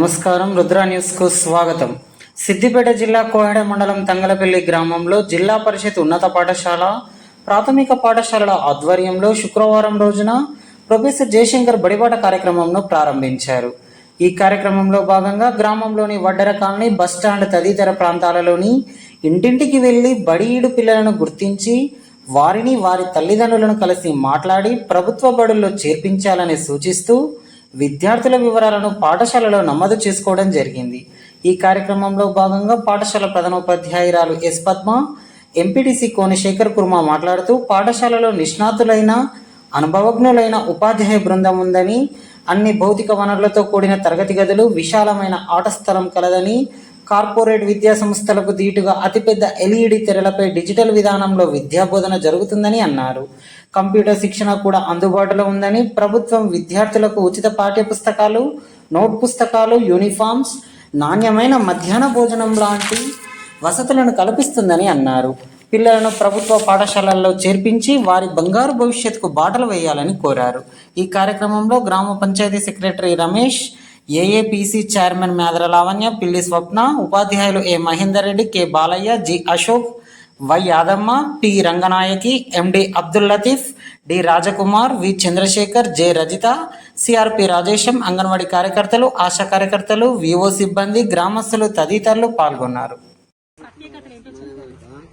నమస్కారం. రుద్రా న్యూస్కు స్వాగతం. సిద్దిపేట జిల్లా కోహెడ మండలం తంగలపల్లి గ్రామంలో జిల్లా పరిషత్ ఉన్నత పాఠశాల ప్రాథమిక పాఠశాలల ఆధ్వర్యంలో శుక్రవారం రోజున ప్రొఫెసర్ జయశంకర్ బడిబాట కార్యక్రమంను ప్రారంభించారు. ఈ కార్యక్రమంలో భాగంగా గ్రామంలోని వడ్డర కాలనీ బస్టాండ్ తదితర ప్రాంతాలలోని ఇంటింటికి వెళ్ళి బడిఈడు పిల్లలను గుర్తించి వారిని వారి తల్లిదండ్రులను కలిసి మాట్లాడి ప్రభుత్వ బడుల్లో చేర్పించాలని సూచిస్తూ విద్యార్థుల వివరాలను పాఠశాలలో నమోదు చేసుకోవడం జరిగింది. ఈ కార్యక్రమంలో భాగంగా పాఠశాల ప్రధానోపాధ్యాయురాలు ఎస్ పద్మ ఎంపీటీసీ కోనశేఖర్ కుర్మ మాట్లాడుతూ పాఠశాలలో నిష్ణాతులైన అనుభవజ్ఞులైన ఉపాధ్యాయ బృందం ఉందని అన్ని భౌతిక వనరులతో కూడిన తరగతి గదులు విశాలమైన ఆట స్థలం కలదని కార్పొరేట్ విద్యా సంస్థలకు దీటుగా అతిపెద్ద ఎల్ఈడి తెరలపై డిజిటల్ విధానంలో విద్యాబోధన జరుగుతుందని అన్నారు. కంప్యూటర్ శిక్షణ కూడా అందుబాటులో ఉందని ప్రభుత్వం విద్యార్థులకు ఉచిత పాఠ్య పుస్తకాలు నోట్ పుస్తకాలు యూనిఫామ్స్ నాణ్యమైన మధ్యాహ్న భోజనం లాంటి వసతులను కల్పిస్తుందని అన్నారు. పిల్లలను ప్రభుత్వ పాఠశాలల్లో చేర్పించి వారి బంగారు భవిష్యత్తుకు బాటలు వేయాలని కోరారు. ఈ కార్యక్రమంలో గ్రామ panchayat secretary Ramesh AAPC chairman Medara Lavanya Pilli Swapna ఉపాధ్యాయులు A Mahender Reddy K Balaiah G Ashok Y Yadamma P Ranganayaki MD Abdul Latif D Rajkumar V Chandrashekar J Rajitha CRP Rajesham anganwadi కార్యకర్తలు ఆశా కార్యకర్తలు Vivo సిబ్బంది గ్రామస్తులు తదితరులు పాల్గొన్నారు.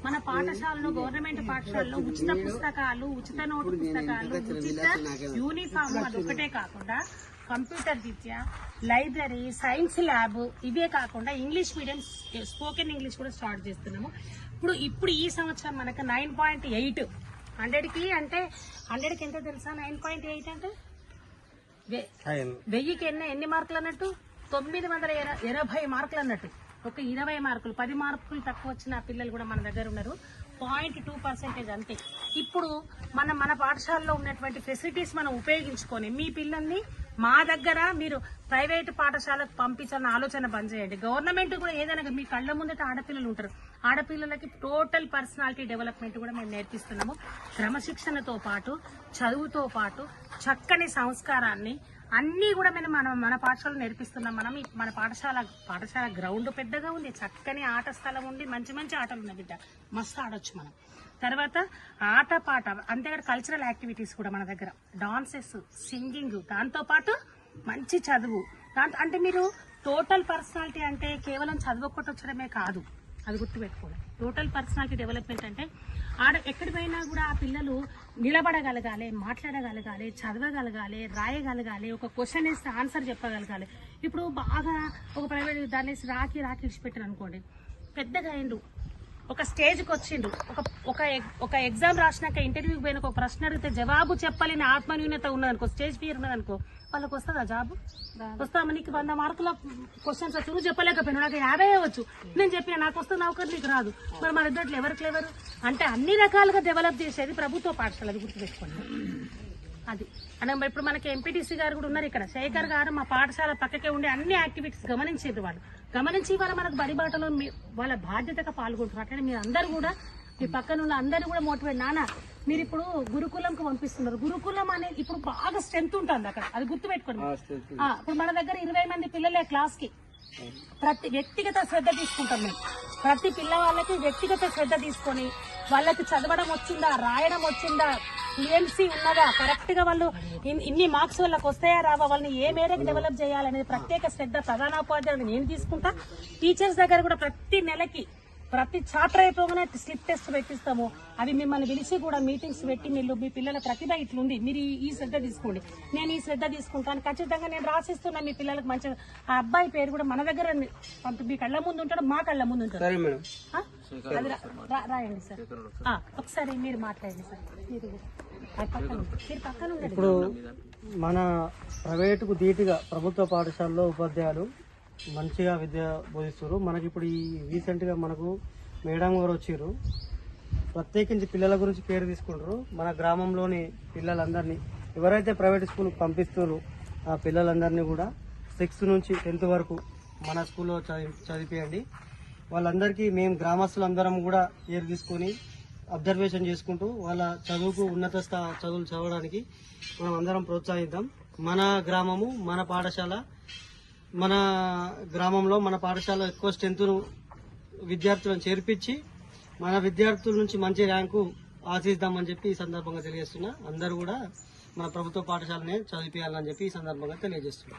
మన పాఠశాలలో government పాఠశాలలో ఉచిత పుస్తకాలు ఉచిత నోటు పుస్తకాలు ఉచిత యూనిఫామ్ అది ఒకటే కాకుండా కంప్యూటర్ విద్య లైబ్రరీ సైన్స్ ల్యాబ్ ఇవే కాకుండా ఇంగ్లీష్ మీడియం స్పోకెన్ ఇంగ్లీష్ కూడా స్టార్ట్ చేస్తున్నాము. ఇప్పుడు ఇప్పుడు ఈ సంవత్సరం మనకు నైన్ పాయింట్ ఎయిట్. హండ్రెడ్కి అంటే హండ్రెడ్కి ఎంత తెలుసా? నైన్ పాయింట్ ఎయిట్ అంటే? వెయ్యికి ఎన్ని ఎన్ని మార్కులు అన్నట్టు? తొమ్మిది వందల ఎనభై మార్కులు అన్నట్టు. ఒక ఇరవై మార్కులు పది మార్కులు తక్కువ వచ్చిన పిల్లలు కూడా మన దగ్గర ఉన్నారు. పాయింట్ టూ పర్సెంటేజ్ అంతే. ఇప్పుడు మన మన పాఠశాలలో ఉన్నటువంటి ఫెసిలిటీస్ మనం ఉపయోగించుకొని మీ పిల్లల్ని మా దగ్గర మీరు ప్రైవేట్ పాఠశాలకు పంపించాలని ఆలోచన బంద్ చేయండి. గవర్నమెంట్ కూడా ఏదైనా మీ కళ్ళ ముందట ఆడపిల్లలు ఉంటారు. ఆడపిల్లలకి టోటల్ పర్సనాలిటీ డెవలప్మెంట్ కూడా మేము నేర్పిస్తున్నాము. క్రమశిక్షణతో పాటు చదువుతో పాటు చక్కని సంస్కారాన్ని అన్నీ కూడా మేము మన మన పాఠశాలలో నేర్పిస్తున్నాం మనం. మన పాఠశాల పాఠశాల గ్రౌండ్ పెద్దగా ఉంది. చక్కని ఆట స్థలం ఉండి మంచి మంచి ఆటలు ఉన్నాయి బిడ్డ. మస్తు ఆడొచ్చు మనం. తర్వాత ఆట పాట అంతేకాదు కల్చరల్ యాక్టివిటీస్ కూడా మన దగ్గర. డాన్సెస్ సింగింగ్ దాంతో పాటు మంచి చదువు. దాంతో అంటే మీరు టోటల్ పర్సనాలిటీ అంటే కేవలం చదువుకోటొచ్చడమే కాదు. అది గుర్తుపెట్టుకోవాలి. టోటల్ పర్సనాలిటీ డెవలప్మెంట్ అంటే ఆడ ఎక్కడి పోయినా కూడా ఆ పిల్లలు నిలబడగలగాలి మాట్లాడగలగాలి చదవగలగాలి రాయగలగాలి ఒక క్వశ్చన్ వేస్తే ఆన్సర్ చెప్పగలగాలి. ఇప్పుడు బాగా ఒక ప్రైవేట్ దాన్ని వేసి రాకి రాకి ఇడిచిపెట్టారు అనుకోండి పెద్దగా అయిండు ఒక స్టేజ్కి వచ్చిండు. ఒక ఒక ఒక ఎగ్జామ్ రాసినాక ఇంటర్వ్యూకి పోయిన ఒక ప్రశ్న అడిగితే జవాబు చెప్పలేని ఆత్మన్యూనత ఉన్నదనుకో స్టేజ్ ఫియర్ ఉన్నదనుకో వాళ్ళకి వస్తుందా జాబ్? వస్తామా నీకు వంద మార్కుల క్వశ్చన్స్ వచ్చు నువ్వు చెప్పలేకపోయినా నాకు యాభై వచ్చు నేను చెప్పిన నాకు వస్తుంది నౌకరు నీకు రాదు. మరి మన ఇద్దరు ఎవరికి ఎవరు అంటే అన్ని రకాలుగా డెవలప్ చేసేది ప్రభుత్వ పాఠశాల అది గుర్తుపెట్టుకోండి. అది. అని ఇప్పుడు మనకి ఎంపీటీసీ గారు కూడా ఉన్నారు ఇక్కడ. శేఖర్ గారు మా పాఠశాల పక్కకే ఉండే అన్ని యాక్టివిటీస్ గమనించేది వాళ్ళు. గమనించి వాళ్ళ మనకు బడి బాటలో వాళ్ళ బాధ్యతగా పాల్గొంటారు అట్లనే మీరు అందరూ కూడా మీ పక్కన ఉన్న అందరూ కూడా మోటివేట్ నాన్న మీరు ఇప్పుడు గురుకులంకు పంపిస్తున్నారు. గురుకులం అనేది ఇప్పుడు బాగా స్ట్రెంత్ ఉంటుంది అక్కడ. అది గుర్తుపెట్టుకోండి. ఇప్పుడు మన దగ్గర ఇరవై మంది పిల్లలే క్లాస్కి ప్రతి వ్యక్తిగత శ్రద్ధ తీసుకుంటాం మేము. ప్రతి పిల్లవాళ్ళకి వ్యక్తిగత శ్రద్ధ తీసుకొని వాళ్ళకి చదవడం వచ్చిందా రాయడం వచ్చిందా ఫ్లూయెన్సీ ఉన్నదా? కరెక్ట్గా వాళ్ళు ఇన్- ఇన్ని మార్క్స్ వాళ్ళకి వస్తాయా రావా వాళ్ళని ఏ మేరకు డెవలప్ చేయాలనేది ప్రత్యేక శ్రద్ధ ప్రధానోపాధ్యాయులు నేను తీసుకుంటా. టీచర్స్ దగ్గర కూడా ప్రతి నెలకి ప్రతి చాప్టర్ అయిపోగానే స్లిప్ టెస్ట్ పెట్టిస్తాము. అవి మిమ్మల్ని పిలిచి కూడా మీటింగ్స్ పెట్టి మీరు మీ పిల్లల ప్రతిభ ఇట్లుంది. మీరు ఈ- ఈ శ్రద్ధ తీసుకోండి. నేను ఈ శ్రద్ధ తీసుకుంటాను. ఖచ్చితంగా నేను రాసిస్తున్నా మీ పిల్లలకు మంచిగా. ఆ అబ్బాయి పేరు కూడా మన దగ్గర పంపి మీ కళ్ళ ముందు ఉంటాడు మా కళ్ళ ముందు ఉంటాడు. రాయండి సార్. ఆ, ఒకసారి మీరు మాట్లాడండి సార్. మీరు ఇప్పుడు మన ప్రైవేటుకు ధీటుగా ప్రభుత్వ పాఠశాలలో ఉపాధ్యాయులు మంచిగా విద్య బోధిస్తారు మనకి ఇప్పుడు ఈ రీసెంట్గా మనకు మేడం గారు వచ్చారు ప్రత్యేకించి పిల్లల గురించి కేర్ తీసుకుంటారు. మన గ్రామంలోని పిల్లలందరినీ ఎవరైతే ప్రైవేట్ స్కూల్కి పంపిస్తున్నారో ఆ పిల్లలందరినీ కూడా సిక్స్త్ నుంచి టెన్త్ వరకు మన స్కూల్లో చదివి చదివించండి వాళ్ళందరికీ మేము గ్రామస్తులందరం కూడా కేర్ తీసుకొని అబ్జర్వేషన్ చేసుకుంటూ వాళ్ళ చదువుకు ఉన్నత స్థా చదువులు చదవడానికి మనం అందరం ప్రోత్సహిద్దాం. మన గ్రామము మన పాఠశాల మన గ్రామంలో మన పాఠశాల ఎక్కువ స్ట్రెంత్ను విద్యార్థులను చేర్పించి మన విద్యార్థుల నుంచి మంచి ర్యాంకు ఆశిద్దామని చెప్పి ఈ సందర్భంగా తెలియజేస్తున్నా. అందరూ కూడా మన ప్రభుత్వ పాఠశాలనే చదివించాలని చెప్పి ఈ సందర్భంగా తెలియజేస్తున్నా.